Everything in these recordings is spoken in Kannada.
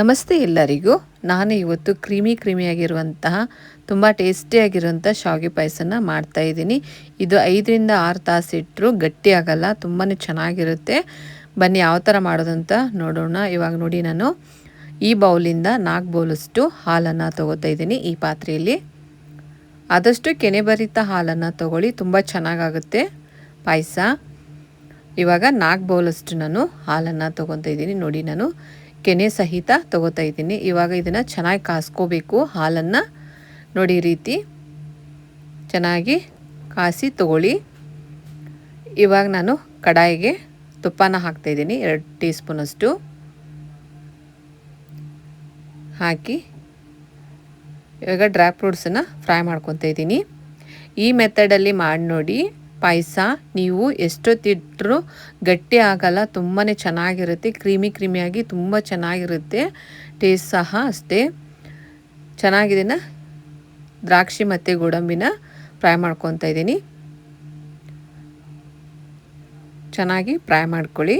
ನಮಸ್ತೆ ಎಲ್ಲರಿಗೂ. ನಾನು ಇವತ್ತು ಕ್ರೀಮಿ ಕ್ರೀಮಿಯಾಗಿರುವಂತಹ, ತುಂಬ ಟೇಸ್ಟಿಯಾಗಿರುವಂಥ ಶಾವಿಗೆ ಪಾಯಸನ ಮಾಡ್ತಾ ಇದ್ದೀನಿ. ಇದು ಐದರಿಂದ ಆರು ತಾಸು ಇಟ್ಟರು ಗಟ್ಟಿ ಆಗಲ್ಲ ತುಂಬಾ ಚೆನ್ನಾಗಿರುತ್ತೆ. ಬನ್ನಿ ಯಾವ ಥರ ಮಾಡೋದಂತ ನೋಡೋಣ. ಇವಾಗ ನೋಡಿ ನಾನು, ಈ ಬೌಲಿಂದ ನಾಲ್ಕು ಬೌಲಷ್ಟು ಹಾಲನ್ನು ತೊಗೋತಾ ಇದ್ದೀನಿ ಈ ಪಾತ್ರೆಯಲ್ಲಿ. ಆದಷ್ಟು ಕೆನೆಭರಿತ ಹಾಲನ್ನು ತೊಗೊಳ್ಳಿ, ತುಂಬ ಚೆನ್ನಾಗಾಗುತ್ತೆ ಪಾಯಸ. ಇವಾಗ ನಾಲ್ಕು ಬೌಲಷ್ಟು ನಾನು ಹಾಲನ್ನು ತೊಗೊತಾ ಇದ್ದೀನಿ. ನೋಡಿ ನಾನು ಕೆನೆ ಸಹಿತ ತಗೋತಾ ಇದ್ದೀನಿ. ಇವಾಗ ಇದನ್ನು ಚೆನ್ನಾಗಿ ಕಾಸ್ಕೋಬೇಕು. ಹಾಲನ್ನು ನೋಡಿ ರೀತಿ ಚೆನ್ನಾಗಿ ಕಾಸಿ ತಗೊಳ್ಳಿ. ಇವಾಗ ನಾನು ಕಡಾಯಿಗೆ ತುಪ್ಪನ ಹಾಕ್ತಾಯಿದ್ದೀನಿ ಎರಡು ಟೀ ಸ್ಪೂನಷ್ಟು ಹಾಕಿ ಇವಾಗ ಡ್ರೈ ಫ್ರೂಟ್ಸನ್ನು ಫ್ರೈ ಮಾಡ್ಕೊತಾ ಇದ್ದೀನಿ. ಈ ಮೆಥಡಲ್ಲಿ ಮಾಡಿ ನೋಡಿ. ಪಾಯಸ, ನೀವು ಎಷ್ಟೊತ್ತಿಟ್ಟರೂ ಗಟ್ಟಿ ಆಗಲ್ಲ ತುಂಬಾ ಚೆನ್ನಾಗಿರುತ್ತೆ, ಕ್ರೀಮಿ ಕ್ರೀಮಿಯಾಗಿ ತುಂಬ ಚೆನ್ನಾಗಿರುತ್ತೆ, ಟೇಸ್ಟ್ ಸಹ ಅಷ್ಟೇ. ಚೆನ್ನಾಗಿದೆನ ದ್ರಾಕ್ಷಿ ಮತ್ತು ಗೋಡಂಬಿನ ಫ್ರೈ ಮಾಡ್ಕೊತಾ ಇದ್ದೀನಿ. ಚೆನ್ನಾಗಿ ಫ್ರೈ ಮಾಡ್ಕೊಳ್ಳಿ.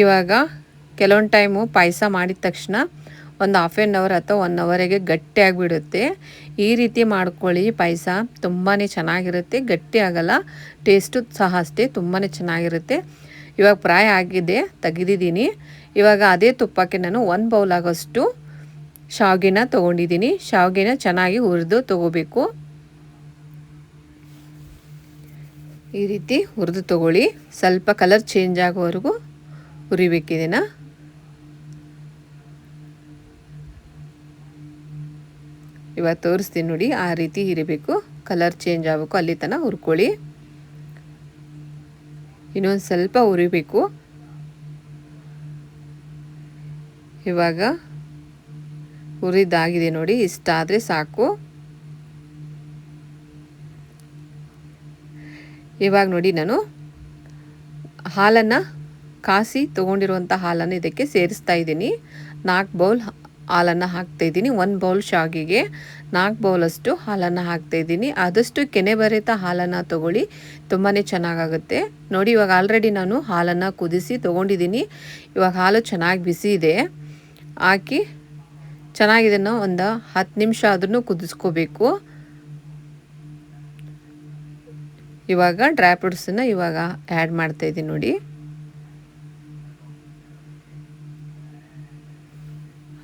ಇವಾಗ ಕೆಲವೊಂದು ಟೈಮು ಪಾಯಸ ಮಾಡಿದ ತಕ್ಷಣ ಒಂದು ಹಾಫ್ ಆ್ಯನ್ ಅವರ್ ಅಥವಾ ಒನ್ ಅವರಿಗೆ ಗಟ್ಟಿಯಾಗಿಬಿಡುತ್ತೆ ಈ ರೀತಿ ಮಾಡ್ಕೊಳ್ಳಿ, ಪಾಯಸ ತುಂಬಾ ಚೆನ್ನಾಗಿರುತ್ತೆ. ಗಟ್ಟಿ ಆಗಲ್ಲ ಟೇಸ್ಟು ಸಹ ಅಷ್ಟೇ ತುಂಬಾ ಚೆನ್ನಾಗಿರುತ್ತೆ. ಇವಾಗ ಫ್ರೈ ಆಗಿದೆ, ತೆಗೆದಿದ್ದೀನಿ. ಇವಾಗ ಅದೇ ತುಪ್ಪಕ್ಕೆ ನಾನು ಒಂದು ಬೌಲ್ ಆಗೋಷ್ಟು ಶಾವಿಗೆನ ತೊಗೊಂಡಿದ್ದೀನಿ. ಶಾವಿಗೆನ ಚೆನ್ನಾಗಿ ಹುರಿದು ತೊಗೋಬೇಕು. ಈ ರೀತಿ ಹುರಿದು ತೊಗೊಳ್ಳಿ. ಸ್ವಲ್ಪ ಕಲರ್ ಚೇಂಜ್ ಆಗೋವರೆಗೂ ಹುರಿಬೇಕಿದೆನಾ? ಇವಾಗ ತೋರಿಸ್ತೀನಿ ನೋಡಿ, ಆ ರೀತಿ ಇರಬೇಕು ಕಲರ್ ಚೇಂಜ್ ಆಗಬೇಕು, ಅಲ್ಲಿ ತನಕ ಹುರ್ಕೊಳ್ಳಿ. ಇನ್ನೊಂದು ಸ್ವಲ್ಪ ಉರಿಬೇಕು ಇವಾಗ ಹುರಿದಾಗಿದೆ ನೋಡಿ ಇಷ್ಟಾದರೆ ಸಾಕು. ಇವಾಗ ನೋಡಿ ನಾನು ಹಾಲನ್ನು ಕಾಸಿ ತೊಗೊಂಡಿರುವಂಥ ಹಾಲನ್ನು ಇದಕ್ಕೆ ಸೇರಿಸ್ತಾ ಇದ್ದೀನಿ. ನಾಲ್ಕು ಬೌಲ್ ಹಾಲನ್ನು ಹಾಕ್ತಾಯಿದ್ದೀನಿ ಒಂದು ಬೌಲ್ ಶಾವಿಗೆಗೆ ನಾಲ್ಕು ಬೌಲಷ್ಟು ಹಾಲನ್ನು ಹಾಕ್ತಾಯಿದ್ದೀನಿ ಆದಷ್ಟು ಕೆನೆ ಬರಿತ ಹಾಲನ್ನು ತೊಗೊಳ್ಳಿ. ತುಂಬಾ ಚೆನ್ನಾಗಾಗುತ್ತೆ. ನೋಡಿ, ಇವಾಗ ಆಲ್ರೆಡಿ ನಾನು ಹಾಲನ್ನು ಕುದಿಸಿ ತೊಗೊಂಡಿದ್ದೀನಿ. ಇವಾಗ ಹಾಲು ಚೆನ್ನಾಗಿ ಬಿಸಿ ಇದೆ. ಹಾಕಿ ಚೆನ್ನಾಗಿದನ್ನು ಒಂದು ಹತ್ತು ನಿಮಿಷ ಆದ್ರೂ ಕುದಿಸ್ಕೋಬೇಕು. ಇವಾಗ ಡ್ರೈ ಫ್ರೂಟ್ಸನ್ನು ಇವಾಗ ಆ್ಯಡ್ ಮಾಡ್ತಾಯಿದ್ದೀನಿ ನೋಡಿ.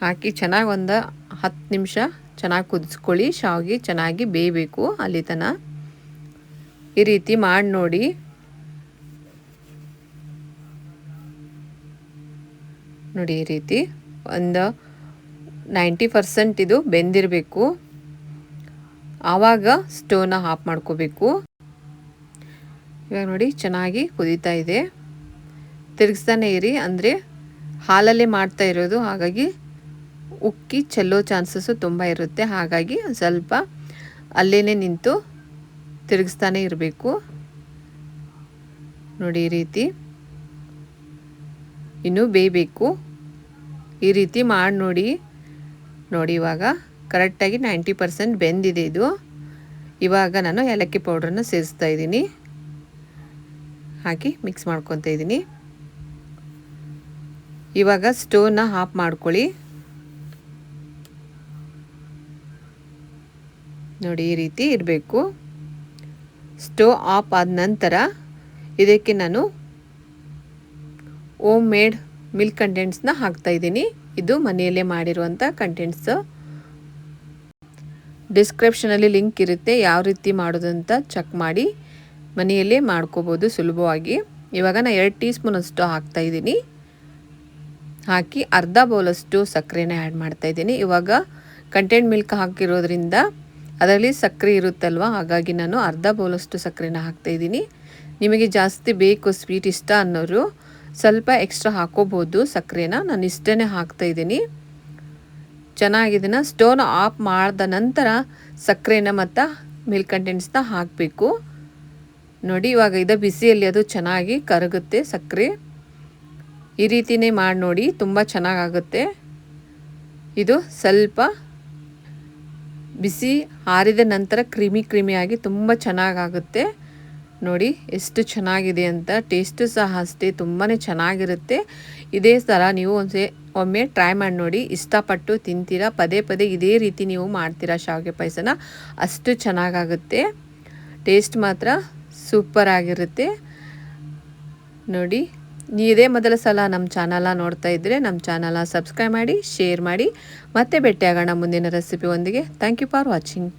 ಹಾಕಿ ಚೆನ್ನಾಗಿ ಒಂದು ಹತ್ತು ನಿಮಿಷ ಚೆನ್ನಾಗಿ ಕುದಿಸ್ಕೊಳ್ಳಿ. ಶಾವಿಗೆ ಚೆನ್ನಾಗಿ ಬೇಯಬೇಕು ಅಲ್ಲಿ ತನ. ಈ ರೀತಿ ಮಾಡಿ ನೋಡಿ. ನೋಡಿ ಈ ರೀತಿ. ಒಂದು ನೈಂಟಿ ಪರ್ಸೆಂಟ್ ಇದು ಬೆಂದಿರಬೇಕು. ಆವಾಗ ಸ್ಟೋವ್ನ ಆಫ್ ಮಾಡ್ಕೋಬೇಕು. ಇವಾಗ ನೋಡಿ ಚೆನ್ನಾಗಿ ಕುದೀತಾ ಇದೆ. ತಿರುಗಿಸ್ತಾನೆ ಇರಿ. ಅಂದರೆ ಹಾಲಲ್ಲೇ ಮಾಡ್ತಾ ಇರೋದು. ಹಾಗಾಗಿ ಉಕ್ಕಿ ಚೆಲ್ಲೋ ಚಾನ್ಸಸ್ಸು ತುಂಬ ಇರುತ್ತೆ. ಹಾಗಾಗಿ ಸ್ವಲ್ಪ ಅಲ್ಲೇ ನಿಂತು ತಿರುಗಿಸ್ತಾನೆ ಇರಬೇಕು. ನೋಡಿ ಈ ರೀತಿ. ಇನ್ನೂ ಬೇಯಬೇಕು. ಈ ರೀತಿ ಮಾಡಿ ನೋಡಿ. ನೋಡಿ ಇವಾಗ ಕರೆಕ್ಟಾಗಿ ನೈಂಟಿ ಪರ್ಸೆಂಟ್ ಬೆಂದಿದೆ ಇದು. ಇವಾಗ ನಾನು ಏಲಕ್ಕಿ ಪೌಡ್ರನ್ನು ಸೇರಿಸ್ತಾ ಇದ್ದೀನಿ. ಹಾಕಿ ಮಿಕ್ಸ್ ಮಾಡ್ಕೊತಾ ಇದ್ದೀನಿ. ಇವಾಗ ಸ್ಟೋವ್ನ ಆಫ್ ಮಾಡ್ಕೊಳ್ಳಿ. ನೋಡಿ ಈ ರೀತಿ ಇರಬೇಕು. ಸ್ಟೋವ್ ಆಫ್ ಆದ ನಂತರ ಇದಕ್ಕೆ ನಾನು ಓಮ್ ಮೇಡ್ ಮಿಲ್ಕ್ ಕಂಟೆಂಟ್ಸ್ನ ಹಾಕ್ತಾಯಿದ್ದೀನಿ ಇದು ಮನೆಯಲ್ಲೇ ಮಾಡಿರುವಂಥ ಕಂಟೆಂಟ್ಸು ಡಿಸ್ಕ್ರಿಪ್ಷನಲ್ಲಿ ಲಿಂಕ್ ಇರುತ್ತೆ. ಯಾವ ರೀತಿ ಮಾಡೋದಂತ ಚೆಕ್ ಮಾಡಿ. ಮನೆಯಲ್ಲೇ ಮಾಡ್ಕೋಬೋದು ಸುಲಭವಾಗಿ. ಇವಾಗ ನಾನು ಎರಡು ಟೀ ಸ್ಪೂನಷ್ಟು ಹಾಕ್ತಾಯಿದ್ದೀನಿ ಹಾಕಿ ಅರ್ಧ ಬೌಲಷ್ಟು ಸಕ್ಕರೆನ ಆ್ಯಡ್ ಮಾಡ್ತಾಯಿದ್ದೀನಿ ಇವಾಗ ಕಂಟೆಂಟ್ ಮಿಲ್ಕ್ ಹಾಕಿರೋದ್ರಿಂದ ಅದರಲ್ಲಿ ಸಕ್ಕರೆ ಇರುತ್ತಲ್ವ? ಹಾಗಾಗಿ ನಾನು ಅರ್ಧ ಬೌಲಷ್ಟು ಸಕ್ಕರೆನ ಹಾಕ್ತಾಯಿದ್ದೀನಿ ನಿಮಗೆ ಜಾಸ್ತಿ ಬೇಕು ಸ್ವೀಟ್ ಇಷ್ಟ ಅನ್ನೋರು ಸ್ವಲ್ಪ ಎಕ್ಸ್ಟ್ರಾ ಹಾಕೋಬೋದು ಸಕ್ಕರೆನ. ನಾನು ಇಷ್ಟೇ ಹಾಕ್ತಾಯಿದ್ದೀನಿ ಚೆನ್ನಾಗಿದ್ದೀನ ಸ್ಟೋನ್ ಆಫ್ ಮಾಡಿದ ನಂತರ ಸಕ್ಕರೆನ ಮತ್ತು ಮಿಲ್ಕ್ ಕಂಟೆಂಟ್ಸ್ನ ಹಾಕಬೇಕು. ನೋಡಿ, ಇವಾಗ ಇದು ಬಿಸಿಯಲ್ಲಿ ಅದು ಚೆನ್ನಾಗಿ ಕರಗುತ್ತೆ ಸಕ್ಕರೆ. ಈ ರೀತಿಯೇ ಮಾಡಿ ನೋಡಿ ತುಂಬ ಚೆನ್ನಾಗಾಗುತ್ತೆ. ಇದು ಸ್ವಲ್ಪ ಬಿಸಿ ಆರಿದ ನಂತರ ಕ್ರಿಮಿ ಕ್ರಿಮಿಯಾಗಿ ತುಂಬ ಚೆನ್ನಾಗಾಗುತ್ತೆ. ನೋಡಿ, ಎಷ್ಟು ಚೆನ್ನಾಗಿದೆ ಅಂತ. ಟೇಸ್ಟು ಸಹ ಅಷ್ಟೇ ತುಂಬಾ ಚೆನ್ನಾಗಿರುತ್ತೆ. ಇದೇ ಥರ ನೀವು ಒಂದ್ಸೆ ಒಮ್ಮೆ ಟ್ರೈ ಮಾಡಿ ನೋಡಿ. ಇಷ್ಟಪಟ್ಟು ತಿಂತೀರಾ? ಪದೇ ಪದೇ ಇದೇ ರೀತಿ ನೀವು ಮಾಡ್ತೀರಾ ಶಾವಿಗೆ ಪಾಯಸನ? ಅಷ್ಟು ಚೆನ್ನಾಗಾಗುತ್ತೆ. ಟೇಸ್ಟ್ ಮಾತ್ರ ಸೂಪರ್ ಆಗಿರುತ್ತೆ ನೋಡಿ ಇದೇ ಮೊದಲ ಸಲ ನಮ್ಮ ಚಾನಲ ನೋಡ್ತಾ ಇದ್ದರೆ ನಮ್ಮ ಚಾನಲ ಸಬ್ಸ್ಕ್ರೈಬ್ ಮಾಡಿ ಶೇರ್ ಮಾಡಿ. ಮತ್ತೆ ಭೇಟಿಯಾಗೋಣ ಮುಂದಿನ ರೆಸಿಪಿ ಒಂದಿಗೆ. Thank you for watching